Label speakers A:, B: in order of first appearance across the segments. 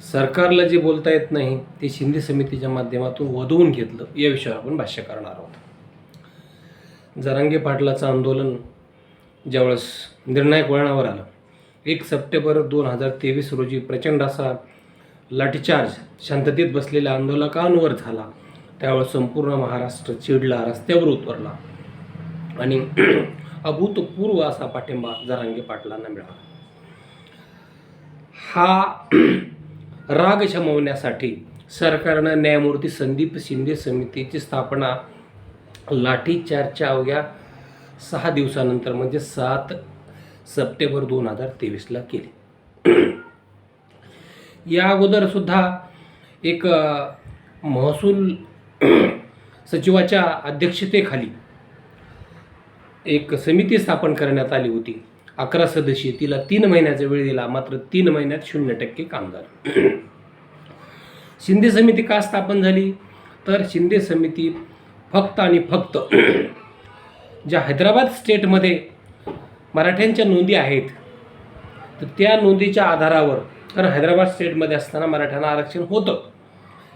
A: सरकारला जे बोलता येत नाही ते शिंदे समितीच्या माध्यमातून वधवून घेतलं. या विषयावर आपण भाष्य करणार आहोत. जरांगे पाटलाचं आंदोलन ज्यावेळेस निर्णायक वळणावर आलं एक सप्टेंबर दोन हजार तेवीस रोजी प्रचंड असा लाठीचार्ज शांततेत बसलेल्या आंदोलकांवर झाला. त्यावेळेस संपूर्ण महाराष्ट्र चिडला रस्त्यावर उतरला आणि अभूतपूर्व असा पाठिंबा जरांगे पाटलांना मिळाला. हा राग शमवण्यासाठी सरकारनं न्यायमूर्ती संदीप शिंदे समितीची स्थापना लाठीचार्जच्या अवघ्या सहा दिवसानंतर म्हणजे सात सप्टेंबर दोन हजार तेवीसला केली. या अगोदरसुद्धा एक महसूल सचिवाच्या अध्यक्षतेखाली एक समिती स्थापन करण्यात आली होती. अकरा सदस्यीय तिला तीन महिन्याचा वेळ दिला मात्र तीन महिन्यात शून्य टक्के काम झालं शिंदे समिती का स्थापन झाली? तर शिंदे समिती फक्त आणि फक्त ज्या हैदराबाद स्टेटमध्ये मराठ्यांच्या नोंदी आहेत तर त्या नोंदीच्या आधारावर कारण हैदराबाद स्टेटमध्ये असताना मराठ्यांना आरक्षण होतं.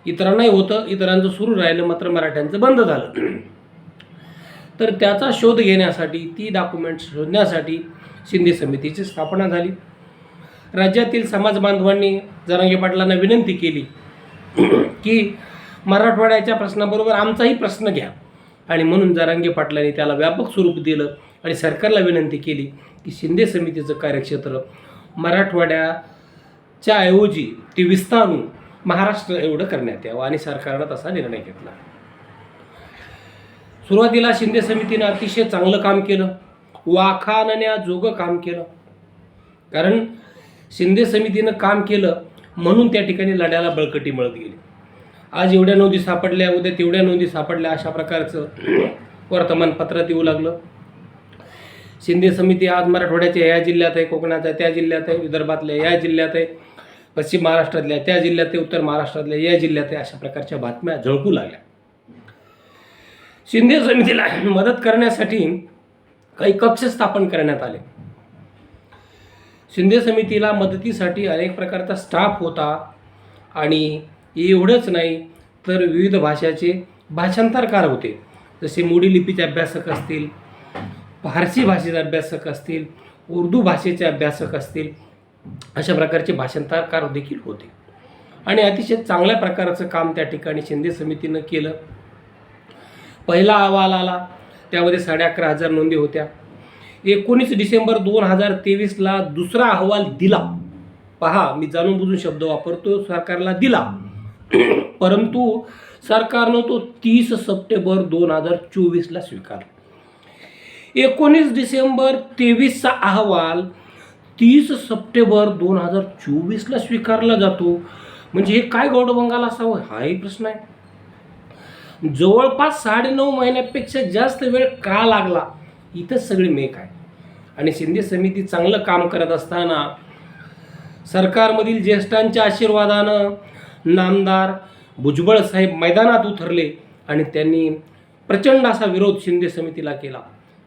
A: इतरांनाही होतं इतरांचं सुरू राहिलं मात्र मराठ्यांचं बंद झालं. तर त्याचा शोध घेण्यासाठी ती डॉक्युमेंट्स शोधण्यासाठी शिंदे समितीची स्थापना झाली. राज्यातील समाज बांधवांनी जरांगे पाटलांना विनंती केली की मराठवाड्याच्या प्रश्नाबरोबर आमचाही प्रश्न घ्या. आणि म्हणून जरांगे पाटलांनी त्याला व्यापक स्वरूप दिलं आणि सरकारला विनंती केली की शिंदे समितीचं कार्यक्षेत्र मराठवाड्याच्या ऐवजी ते विस्तारून महाराष्ट्र एवढं करण्यात यावं. आणि सरकारनं तसा निर्णय घेतला. सुरुवातीला शिंदे समितीनं अतिशय चांगलं काम केलं. वाखाणण्याजोगं काम केलं. कारण शिंदे समितीनं काम केलं म्हणून त्या ठिकाणी लढ्याला बळकटी मिळत गेली. आज एवढ्या नोंदी सापडल्या उद्या तेवढ्या नोंदी सापडल्या अशा प्रकारचं वर्तमानपत्रात येऊ लागलं. शिंदे समिती आज मराठवाड्याच्या या जिल्ह्यात आहे कोकणाच्या त्या जिल्ह्यात आहे विदर्भातल्या या जिल्ह्यात आहे पश्चिम महाराष्ट्रातल्या त्या जिल्ह्यात आहे उत्तर महाराष्ट्रातल्या या जिल्ह्यात आहे अशा प्रकारच्या बातम्या झळकू लागल्या. शिंदे समितीला मदत करण्यासाठी काही कक्ष स्थापन करण्यात आले. शिंदे समितीला मदतीसाठी अनेक प्रकारचा स्टाफ होता आणि एवढंच नाही तर विविध भाषाचे भाषांतरकार होते. जसे मोडी लिपीचे अभ्यासक असतील फारसी भाषेचे अभ्यासक असतील उर्दू भाषेचे अभ्यासक असतील अशा प्रकारचे भाषांतरकार देखील होते. आणि अतिशय चांगल्या प्रकारचं काम त्या ठिकाणी शिंदे समितीनं केलं. पहिला अहवाल आला. त्यामध्ये साडे अकरा हजार नोंदी होत्या. एकोणीस डिसेंबर दोन हजार तेवीसला दुसरा अहवाल दिला. पहा मी जाणून बुजून शब्द वापरतो. सरकारला दिला. परंतु सरकारनं तो तीस सप्टेंबर दोन हजार चोवीसला स्वीकारला. एकोणीस डिसेंबर तेवीसचा अहवाल तीस सप्टेंबर दोन हजार चोवीसला स्वीकारला जातो. म्हणजे हे काय गौडबंगाल असावं? हाही प्रश्न आहे. जवळपास साडेनऊ महिन्यापेक्षा जास्त वेळ का लागला? इथं सगळी मेक आहे. आणि शिंदे समिती चांगलं काम करत असताना सरकारमधील ज्येष्ठांच्या आशीर्वादानं नामदार भुजबळ साहेब मैदानात उतरले आणि त्यांनी प्रचंड असा विरोध शिंदे समितीला केला.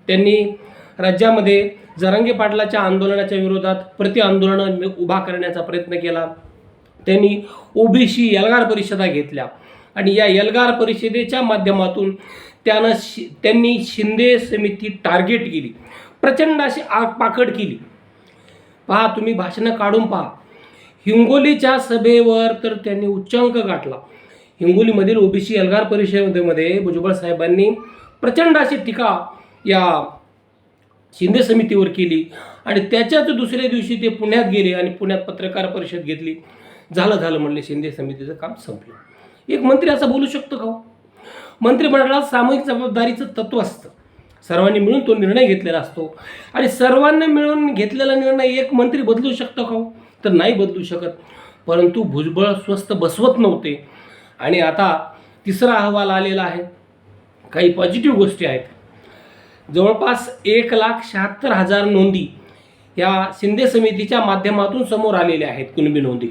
A: त्यांनी राज्यामध्ये जरांगे पाटलाच्या आंदोलनाच्या विरोधात प्रति आंदोलन उभा करण्याचा प्रयत्न केला. त्यांनी ओबीसी एल्गार परिषदा घेतल्या. आणि या एल्गार परिषदेच्या माध्यमातून त्यानं शि त्यांनी शिंदे समिती टार्गेट केली. प्रचंड अशी आगपाखड केली. पहा तुम्ही भाषणं काढून पहा. हिंगोलीच्या सभेवर तर त्यांनी उच्चांक गाठला. हिंगोलीमधील ओबीसी एल्गार परिषदेमध्ये भुजबळ साहेबांनी प्रचंड अशी टीका या शिंदे समितीवर केली आणि त्याच्याच दुसऱ्या दिवशी ते पुण्यात गेले आणि पुण्यात पत्रकार परिषद घेतली. झालं झालं म्हणले शिंदे समितीचं काम संपलं. एक मंत्री असं बोलू शकतो का हो? मंत्रिमंडळात सामूहिक जबाबदारीचं तत्व असतं. सर्वांनी मिळून तो निर्णय घेतलेला असतो. आणि सर्वांनी मिळून घेतलेला निर्णय एक मंत्री बदलू शकतो का हो? तर नाही बदलू शकत. परंतु भुजबळ स्वस्त बसवत नव्हते. आणि आता तिसरा अहवाल आलेला आहे. काही पॉझिटिव्ह गोष्टी आहेत. जवळपास एक लाख शहात्तर हजार नोंदी या शिंदे समितीच्या माध्यमातून समोर आलेल्या आहेत कुणबी नोंदी.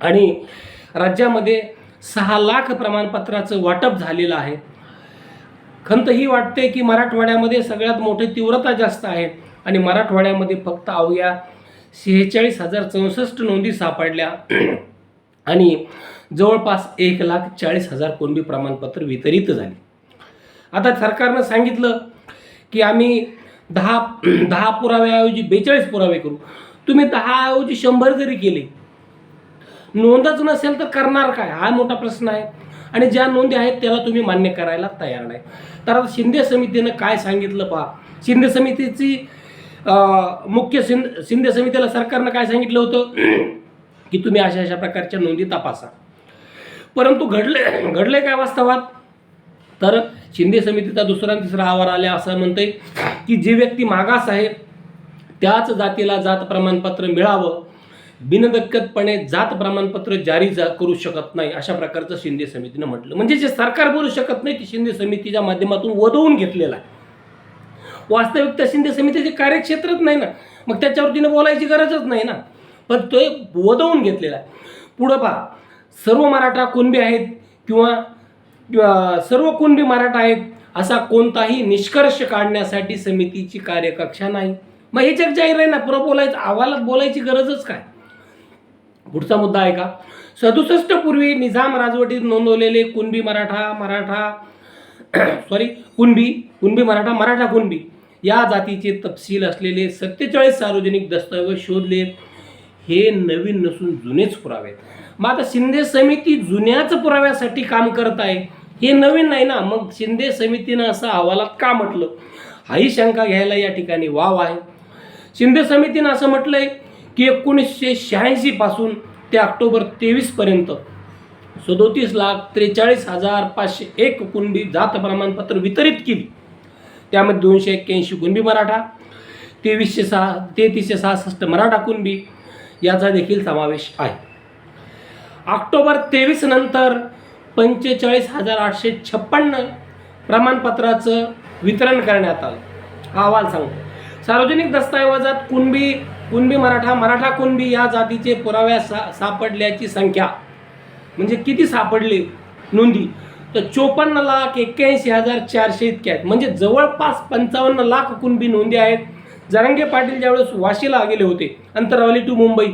A: आणि राज्यामध्ये सहा लाख प्रमाणपत्राचं वाटप झालेलं आहे. खंत ही वाटते की मराठवाड्यामध्ये सगळ्यात मोठी तीव्रता जास्त आहे आणि मराठवाड्यामध्ये फक्त अवघ्या शेहेचाळीस हजार चौसष्ट नोंदी सापडल्या. आणि जवळपास एक लाख चाळीस हजार कुणबी प्रमाणपत्र वितरित झाली. आता सरकारनं सांगितलं की आम्ही दहा दहा पुराव्याऐवजी बेचाळीस पुरावे करू. तुम्ही दहाऐवजी शंभर जरी केले नोंदच नसेल तर करणार काय? हा मोठा प्रश्न आहे. आणि ज्या नोंदी आहेत त्याला तुम्ही मान्य करायला तयार नाही. तर आता शिंदे समितीनं काय सांगितलं पहा? शिंदे समितीची मुख्य शिंद शिंदे समितीला सरकारनं काय सांगितलं होतं? की तुम्ही अशा अशा प्रकारच्या नोंदी तपासा. परंतु घडले घडले काय वास्तवात? तर शिंदे समितीचा दुसरा तिसरा आवार आल्या असं म्हणते की जी व्यक्ती मागास आहे त्याच जातीला जात प्रमाणपत्र मिळावं बिनदक्कतपणे जात प्रमाणपत्र जारी जा करू शकत नाही अशा प्रकारचं शिंदे समितीनं म्हटलं. म्हणजे जे सरकार बोलू शकत नाही ते शिंदे समितीच्या माध्यमातून वधवून घेतलेला आहे. वास्तविक त्या शिंदे समितीचे कार्यक्षेत्रच नाही ना. मग त्याच्यावर तिनं बोलायची गरजच नाही ना. पण तो एक वधवून घेतलेला आहे. पुढं पहा. सर्व मराठा कुणबी आहेत किंवा किंवा सर्व कुणबी मराठा आहेत असा कोणताही निष्कर्ष काढण्यासाठी समितीची कार्यकक्षा नाही. मग हे जग जाहीर आहे ना. पुरं बोलायचं अहवालात बोलायची गरजच काय? पुढचा मुद्दा आहे का? सदुसष्ट पूर्वी निजाम राजवटीत नोंदवलेले कुणबी मराठा मराठा सॉरी कुणबी कुणबी मराठा मराठा कुणबी या जातीचे तपशील असलेले सत्तेचाळीस सार्वजनिक दस्तऐवज शोधले. हे नवीन नसून जुनेच पुरावे. आहेत मग आता शिंदे समिती जुन्याच पुराव्यासाठी काम करत आहे हे नवीन नाही ना? मग शिंदे समितीनं असं अहवालात का म्हटलं? हाही शंका घ्यायला या ठिकाणी वाव आहे. शिंदे समितीनं असं म्हटलंय की एकोणीसशे शहाऐंशीपासून ते ऑक्टोबर तेवीसपर्यंत सदोतीस लाख त्रेचाळीस हजार पाचशे एक कुणबी जात प्रमाणपत्र वितरित केली. त्यामध्ये दोनशे एक्क्याऐंशी कुणबी मराठा तेवीसशे सहा तेहतीसशे सहासष्ट मराठा कुणबी याचा देखील समावेश आहे. ऑक्टोबर तेवीस नंतर पंचेचाळीस हजार आठशे छप्पन्न प्रमाणपत्राचं वितरण करण्यात आलं. हा अहवाल सांगतो. सार्वजनिक दस्तऐवजात कुणबी कुणबी मराठा मराठा कुणबी या जातीचे पुराव्या सा सापडल्याची संख्या. म्हणजे किती सापडले? नोंदी. तर चोपन्न लाख एक्क्याऐंशी हजार चारशे इतके आहेत. म्हणजे जवळपास पंचावन्न लाख कुणबी नोंदी आहेत. जरंगे पाटील ज्यावेळेस वाशीला गेले होते अंतरावली टू मुंबई.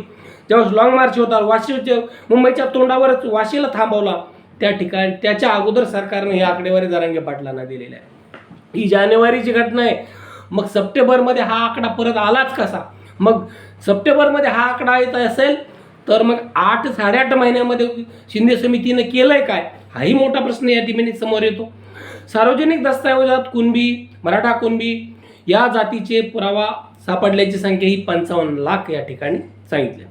A: ज्यावेळेस लॉंग मार्च होता वाशीच्या मुंबईच्या तोंडावरच वाशीला थांबवला. त्या ठिकाणी त्याच्या अगोदर सरकारने ही आकडेवारी जरांगे पाटलांना दिलेली आहे ही जानेवारीची घटना आहे. मग सप्टेंबरमध्ये हा आकडा परत आलाच कसा? मग सप्टेंबरमध्ये हा आकडा येत असेल तर मग आठ साडेआठ महिन्यामध्ये शिंदे समितीनं केलंय काय? हाही मोठा प्रश्न या ठिकाणी समोर येतो. सार्वजनिक दस्तऐवजात कुणबी मराठा कुणबी या जातीचे पुरावा सापडल्याची संख्या ही पंचावन्न लाख या ठिकाणी सांगितली.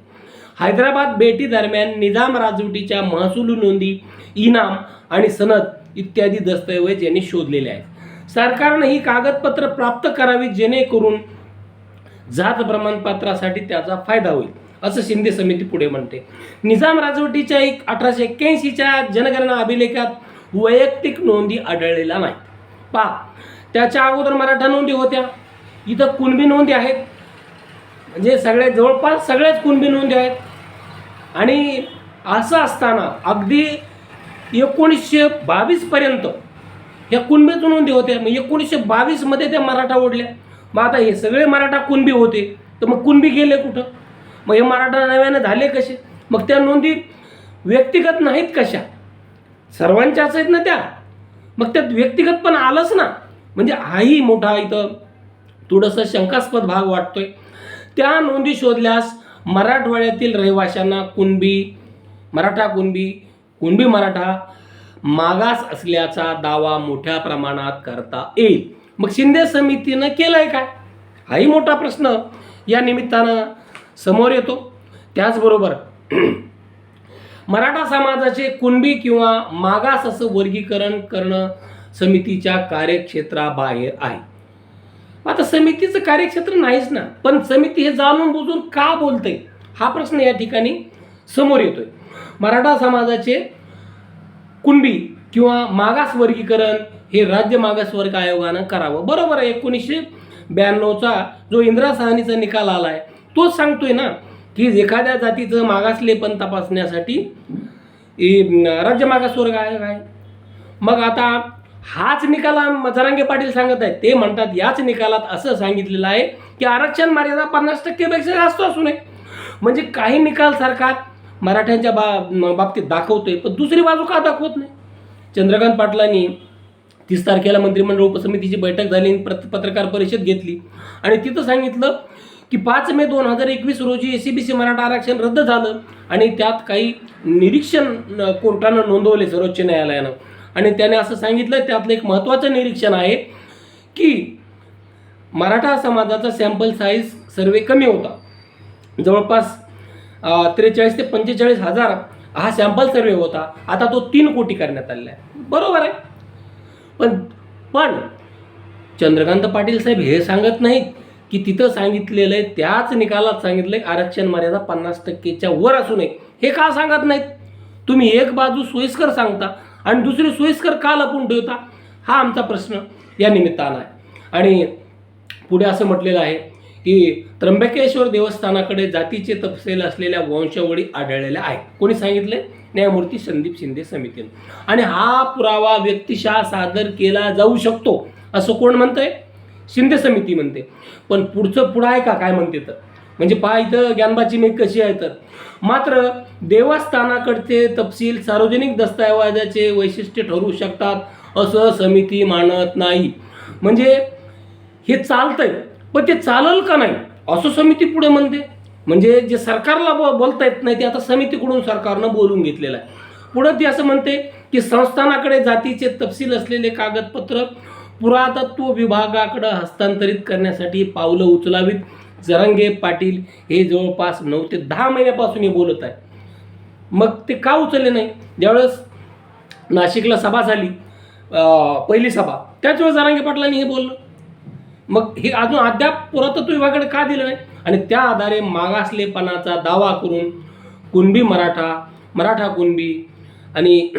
A: हैदराबाद भेटी दरम्यान निजाम राजवटीच्या महसूल नोंदी इनाम आणि सनद इत्यादी दस्तऐवज यांनी शोधलेले आहेत. सरकारनं ही कागदपत्र प्राप्त करावी जेणेकरून जात प्रमाणपत्रासाठी त्याचा फायदा होईल असं शिंदे समिती पुढे म्हणते. निजाम राजवटीच्या एक अठराशे एक्क्याऐंशीच्या जनगणना अभिलेखात वैयक्तिक नोंदी आढळलेल्या नाही पा त्याच्या अगोदर मराठा नोंदी होत्या. इथं कुणबी नोंदी आहेत? म्हणजे सगळ्या जवळपास सगळ्याच कुणबी नोंदी आहेत. आणि असं असताना अगदी एकोणीसशे बावीसपर्यंत ह्या कुणबीच नोंदी होत्या. मग एकोणीसशे बावीसमध्ये त्या मराठा ओढल्या. मग आता हे सगळे मराठा कुणबी होते तर मग कुणबी गेले कुठं? मग हे मराठा नव्याने झाले कसे? मग त्या नोंदी व्यक्तिगत नाहीत कशा? सर्वांच्याच आहेत ना त्या. मग त्यात व्यक्तिगत पण आलंच ना. म्हणजे हाही मोठा इथं थोडंसं शंकास्पद भाग वाटतोय. त्या नोंदी शोधल्यास मराठवाड्यातील रहिवाशांना कुणबी मराठा कुणबी कुणबी मराठा मागास असल्याचा दावा मोठ्या प्रमाणात करता येईल. मग शिंदे समितीनं केलंय काय? हाही मोठा प्रश्न या निमित्तानं समोर येतो. त्याचबरोबर मराठा समाजाचे कुणबी किंवा मागास असं वर्गीकरण करणं समितीच्या कार्यक्षेत्राबाहेर आहे. आता समितीचं कार्यक्षेत्र नाहीच ना पण समिती हे जाणून बुजून का बोलते हा प्रश्न या ठिकाणी समोर येतोय. मराठा समाजाचे कुणबी किंवा मागास वर्गीकरण हे राज्य मागासवर्ग आयोगानं करावं. बरोबर आहे एकोणीसशे ब्याण्णवचा जो इंदिरा साहनीचा निकाल आला आहे तोच सांगतोय ना की एखाद्या जातीचं मागासलेपण तपासण्यासाठी हे राज्य मागासवर्ग आयोग आहे. मग आता हाच निकाल आम- जरांगे पाटील सांगत आहेत. ते म्हणतात याच निकालात असं सांगितलेलं आहे की आरक्षण मर्यादा पन्नास टक्केपेक्षा जास्त असू नये. म्हणजे काही निकाल सरकार मराठ्यांच्या बा बाबतीत दाखवतोय पण दुसरी बाजू का दाखवत नाही? चंद्रकांत पाटलांनी तीस तारखेला मंत्रिमंडळ उपसमितीची बैठक झाली आणि प्रत पत्रकार परिषद घेतली. आणि तिथं सांगितलं की पाच मे दोन हजार एकवीस रोजी A C B C Maratha आरक्षण रद्द झालं आणि त्यात काही निरीक्षण कोर्टानं नोंदवले सर्वोच्च न्यायालयानं. आणि त्याने असं सांगितलं त्यातलं एक महत्त्वाचं निरीक्षण आहे की मराठा समाजाचा सॅम्पल साईज सर्वे कमी होता. जवळपास त्रेचाळीस ते पंचेचाळीस हजार हा सॅम्पल सर्वे होता. आता तो तीन कोटी करण्यात आलेला आहे. बरोबर आहे. पण पण चंद्रकांत पाटील साहेब हे सांगत नाहीत की तिथं सांगितलेलं आहे त्याच निकालात सांगितलं आरक्षण मर्यादा पन्नास टक्केच्या वर असू नये हे का सांगत नाहीत? तुम्ही एक बाजू सोयीस्कर सांगता आणि दुसरी सोयीस्कर का लपून ठेवता? हा आमचा प्रश्न या निमित्तानं आहे. आणि पुढे असं म्हटलेलं आहे की त्र्यंबकेश्वर देवस्थानाकडे जातीचे तपशील असलेल्या वंशावळी आढळलेल्या आहेत. कोणी सांगितले न्यायमूर्ती संदीप शिंदे समितीनं. आणि हा पुरावा व्यक्तिशः सादर केला जाऊ शकतो असं कोण म्हणतंय? शिंदे समिती म्हणते. पण पुढचं पुढं आहे का? काय म्हणते तर? म्हणजे पहा इथं ज्ञानबाची मेघ कशी आहे तर. मात्र देवस्थानाकडचे तपशील सार्वजनिक दस्तऐवजाचे वैशिष्ट्य ठरू शकतात असं समिती मानत नाही. म्हणजे हे चालतंय पण ते चालल का नाही? असं समिती पुढे म्हणते. म्हणजे जे सरकारला ब बोलता येत नाही ते आता समितीकडून सरकारनं बोलून घेतलेलं आहे. पुढं ती असं म्हणते की संस्थानाकडे जातीचे तपशील असलेले कागदपत्र पुरातत्व विभागाकडं हस्तांतरित करण्यासाठी पावलं उचलावीत. जरांगे पाटील हे जवळपास नऊ ते दहा महिन्यापासून हे बोलत आहे. मग ते का उचलले नाही? ज्यावेळेस नाशिकला सभा झाली पहिली सभा त्याच वेळेस जरांगे पाटलांनी हे बोललं. मग हे अजून अद्याप पुरातत्व विभागाकडे का दिलं नाही? आणि त्या आधारे मागासलेपणाचा दावा करून कुणबी मराठा मराठा कुणबी आणि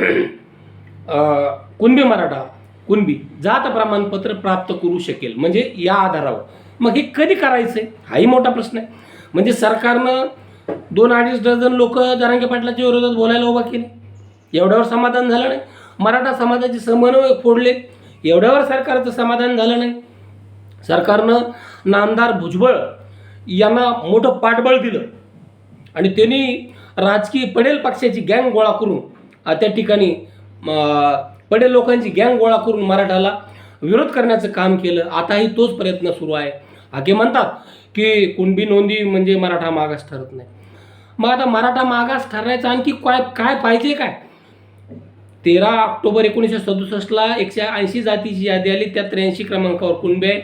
A: कुणबी मराठा कुणबी जात प्रमाणपत्र प्राप्त करू शकेल म्हणजे या आधारावर. मग हे कधी करायचं आहे हाही मोठा प्रश्न आहे. म्हणजे सरकारनं दोन अडीच डझन लोक जरांगे पाटलाच्या विरोधात बोलायला उभा केले. एवढ्यावर समाधान झालं नाही. मराठा समाजाचे समन्वय फोडले. एवढ्यावर सरकारचं समाधान झालं नाही. सरकारनं नामदार भुजबळ यांना मोठं पाठबळ दिलं. आणि त्यांनी राजकीय पडेल पक्षाची गँग गोळा करून त्या ठिकाणी पडेल लोकांची गँग गोळा करून मराठाला विरोध करण्याचं काम केलं. आताही तोच प्रयत्न सुरू आहे. आगे म्हणतात की कुणबी नोंदी म्हणजे मराठा मागास ठरत नाही. मग आता मराठा मागास ठरण्याचं आणखी काय काय पाहिजे काय? तेरा ऑक्टोबर एकोणीसशे सदुसष्टला एकशे ऐंशी जातीची यादी आली. त्या त्र्याऐंशी क्रमांकावर कुणबे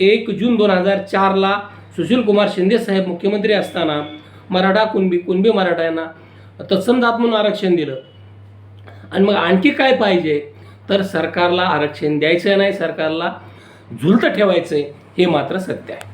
A: एक जून दोन हजार चारला सुशील कुमार शिंदे साहेब मुख्यमंत्री असताना मराठा कुणबी कुणबी मराठा यांना तत्सम जात म्हणून आरक्षण दिलं. आणि मग आणखी काय पाहिजे? तर सरकारला आरक्षण द्यायचं नाही सरकारला झुलतं ठेवायचं हे मात्र सत्य आहे.